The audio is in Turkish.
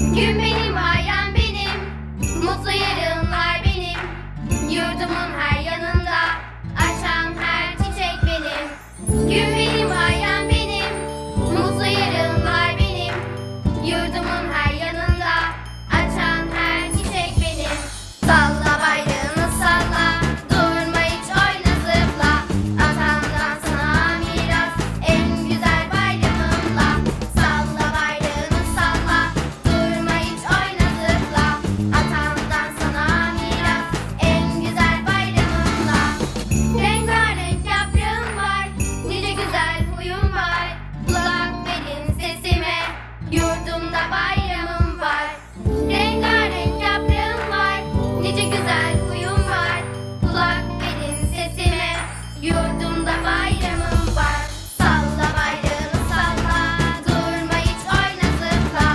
Gün benim, ailem benim. Mutlu yarınlar benim. Yurdumun her yanında. Açan her çiçek benim. Gün Salla bayrağını salla. Durma hiç oyna zıpla.